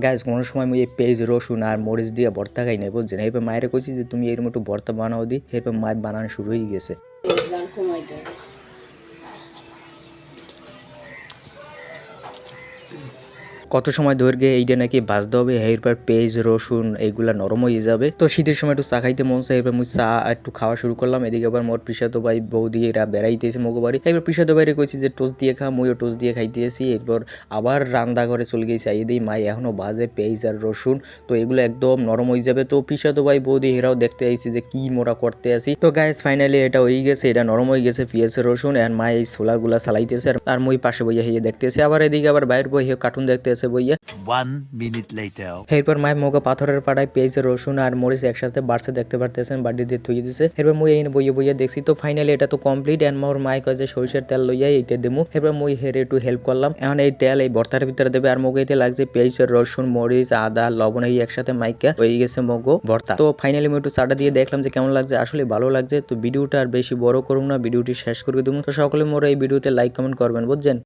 Guys কোনো সময় মুই এই পেঁয়াজ, রসুন আর মরিচ দিয়ে ভর্তা খাই নাই, বুঝছেন? এরপর মায়ের কইছি যে, তুমি এরকম একটু ভর্তা বানাও দি। এরপর মায়ের বানানো শুরু হয়ে গেছে। কত সময় ধরে এইটা নাকি বাজতে হবে এরপর পেঁয়াজ, রসুন এইগুলা নরম হয়ে যাবে। তো শীতের সময় একটু চা খাইতে মন চাই মুই চা একটু খাওয়া শুরু করলাম। এদিকে আবার মোর পিসাতো ভাই বৌদি এরা বেড়াইতেছে মগো বাড়ি। এবার পিসাতো ভাইরে কইছি যে, টোস্ট দিয়ে খা, মুইও টোস্ট দিয়ে খাইতেছি। এরপর আবার রান্না ঘরে চলে গেছি। এই দিই মাই এখনও বাজে পেঁয়াজ আর রসুন। তো এগুলো একদম নরম হয়ে যাবে। তো পিসাতো ভাই বৌদি এরাও দেখতে আইছি যে, কি মোরা করতে আসি তো গাইস ফাইনালি এটা হয়ে গেছে। এটা নরম হয়ে গেছে পেঁয়াজ, রসুন। আর মা এই ছোলাগুলা চালাইতেছে। আর- মুই পাশে বইয়া হিয়ে দেখতেছি। আবার এদিকে আবার বাইরে বই কার্টুন দেখতে আছে বইয়া। One minute later. এরপর মায়ের মোগা পাথরের পাড়ায় পেঁয়াজ রসুন আর মরিচ একসাথে বাড়ছে দেখতে পারতেছেন বাড়ি দিয়ে থুয়ে দিছে। এরপর মুই এই বইয়ে বইয়ে দেখছি তো ফাইনালি এটা তো কমপ্লিট এন্ড মোর মাই কয় যে সরিষার তেল লইয়া এইতে দেবো এরপর মুই হেরে একটু হেল্প করলাম। এখন এই তেল এই ভর্তার ভিতরে দেবে আর মোগে এতে লাগছে পেঁয়াজ রসুন মরিচ আদা লবণ এই একসাথে মাইকা হয়ে গেছে মগো ভর্তা তো ফাইনালি আমি একটু চাটা দিয়ে দেখলাম যে কেমন লাগছে আসলে ভালো লাগছে তো ভিডিওটা আর বেশি বড় করুন না ভিডিওটি শেষ করে দেবো তো সকলে মোর এই ভিডিওতে লাইক কমেন্ট করবেন বুঝছেন?